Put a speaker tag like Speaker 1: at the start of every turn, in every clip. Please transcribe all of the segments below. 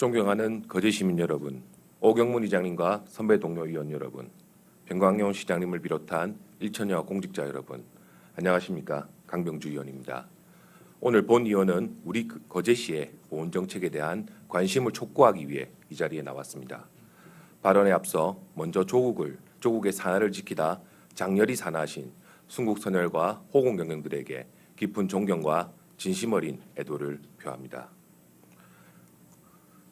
Speaker 1: 존경하는 거제 시민 여러분, 오경문 의장님과 선배 동료 의원 여러분, 병광용 시장님을 비롯한 일천여 공직자 여러분, 안녕하십니까? 강병주 의원입니다. 오늘 본 의원은 우리 그- 거제시의 보훈 정책에 대한 관심을 촉구하기 위해 이 자리에 나왔습니다. 발언에 앞서 먼저 조국을 조국의 산하를 지키다 장렬히 산하신 순국 선열과 호공 경영들에게 깊은 존경과 진심 어린 애도를 표합니다.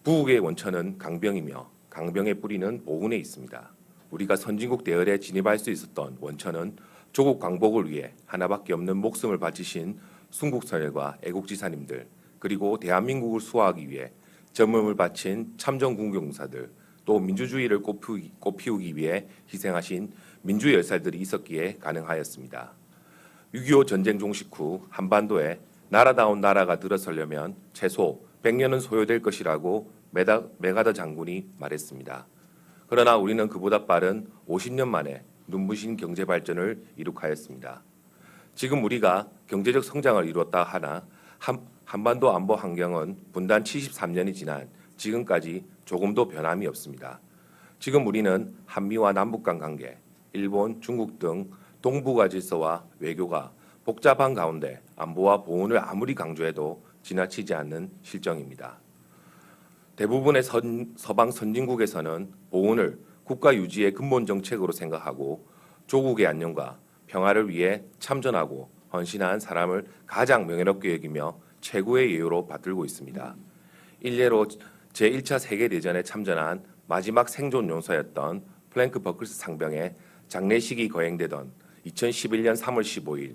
Speaker 1: 부국의 원천은 강병이며 강병의 뿌리는 오운에 있습니다. 우리가 선진국 대열에 진입할 수 있었던 원천은 조국 광복을 위해 하나밖에 없는 목숨을 바치신 순국선열과 애국지사님들 그리고 대한민국을 수호하기 위해 전범을 바친 참전군경사들 또 민주주의를 꽃피우기, 꽃피우기 위해 희생하신 민주의 열살들이 있었기에 가능하였습니다. 6.25 전쟁 종식 후 한반도에 나라다운 나라가 들어서려면 최소 100년은 소요될 것이라고 메다, 메가더 장군이 말했습니다. 그러나 우리는 그보다 빠른 50년 만에 눈부신 경제 발전을 이룩하였습니다. 지금 우리가 경제적 성장을 이루었다 하나 한, 한반도 안보 환경은 분단 73년이 지난 지금까지 조금도 변함이 없습니다. 지금 우리는 한미와 남북 간 관계, 일본, 중국 등 동북아 질서와 외교가 복잡한 가운데 안보와 보훈을 아무리 강조해도 지나치지 않는 실정입니다. 대부분의 선, 서방 선진국에서는 보훈을 국가 유지의 근본 정책으로 생각하고 조국의 안녕과 평화를 위해 참전하고 헌신한 사람을 가장 명예롭게 여기며 최고의 예우로 받들고 있습니다. 일례로 제1차 세계대전에 참전한 마지막 생존 용사였던 플랭크 버클스 상병의 장례식이 거행되던 2011년 3월 15일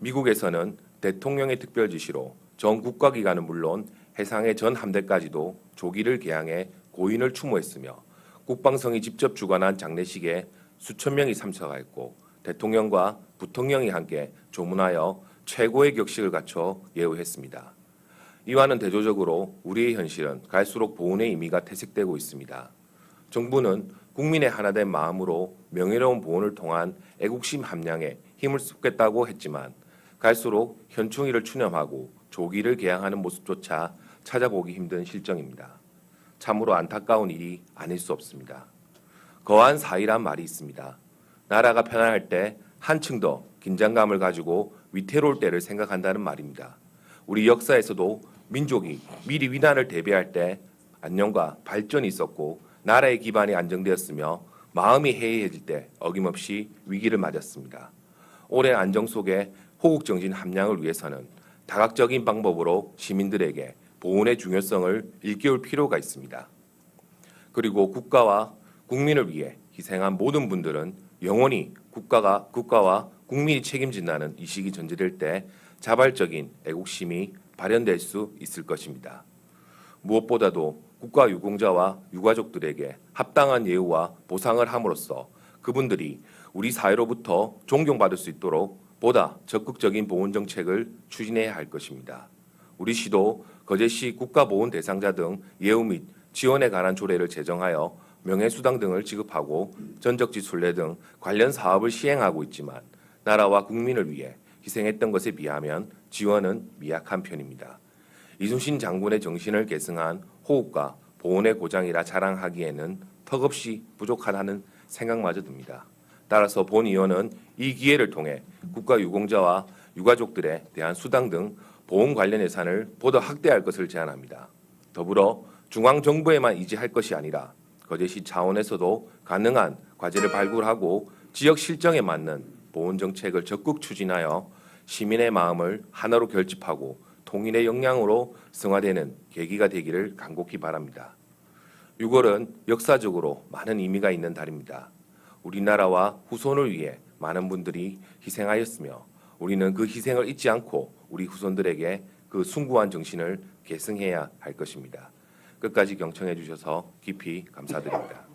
Speaker 1: 미국에서는 대통령의 특별 지시로 전 국가 기관은 물론 해상의 전 함대까지도 조기를 개항해 고인을 추모했으며 국방성이 직접 주관한 장례식에 수천 명이 참석하였고 대통령과 부통령이 함께 조문하여 최고의 격식을 갖춰 예우했습니다. 이와는 대조적으로 우리의 현실은 갈수록 보훈의 의미가 퇴색되고 있습니다. 정부는 국민의 하나된 마음으로 명예로운 보훈을 통한 애국심 함량에 힘을 쏟겠다고 했지만 갈수록 현충일을 추념하고 조기를 개항하는 모습조차 찾아보기 힘든 실정입니다. 참으로 안타까운 일이 아닐 수 없습니다. 거한 사이란 말이 있습니다. 나라가 편안할 때 한층 더 긴장감을 가지고 위태로울 때를 생각한다는 말입니다. 우리 역사에서도 민족이 미리 위난을 대비할 때 안녕과 발전이 있었고 나라의 기반이 안정되었으며 마음이 해이해질 때 어김없이 위기를 맞았습니다. 오랜 안정 속에 호국 정신 함량을 위해서는 다각적인 방법으로 시민들에게 보훈의 중요성을 일깨울 필요가 있습니다. 그리고 국가와 국민을 위해 희생한 모든 분들은 영원히 국가가 국가와 국민이 책임진다는 이 시기 전제될 때 자발적인 애국심이 발현될 수 있을 것입니다. 무엇보다도 국가 유공자와 유가족들에게 합당한 예우와 보상을 함으로써 그분들이 우리 사회로부터 존경받을 수 있도록 보다 적극적인 보훈 정책을 추진해야 할 것입니다. 우리 시도 거제시 국가보훈 대상자 등 예우 및 지원에 관한 조례를 제정하여 명예수당 등을 지급하고 전적지 순례 등 관련 사업을 시행하고 있지만 나라와 국민을 위해 희생했던 것에 비하면 지원은 미약한 편입니다. 이순신 장군의 정신을 계승한 호국과 보훈의 고장이라 자랑하기에는 턱없이 부족하다는 생각마저 듭니다. 따라서 본 의원은 이 기회를 통해 국가 유공자와 유가족들에 대한 수당 등 보훈 관련 예산을 보다 확대할 것을 제안합니다. 더불어 중앙 정부에만 의지할 것이 아니라 거제시 차원에서도 가능한 과제를 발굴하고 지역 실정에 맞는 보훈 정책을 적극 추진하여 시민의 마음을 하나로 결집하고 통일의 역량으로 승화되는 계기가 되기를 간곡히 바랍니다. 6월은 역사적으로 많은 의미가 있는 달입니다. 우리나라와 후손을 위해 많은 분들이 희생하였으며 우리는 그 희생을 잊지 않고 우리 후손들에게 그 숭고한 정신을 계승해야 할 것입니다. 끝까지 경청해 주셔서 깊이 감사드립니다.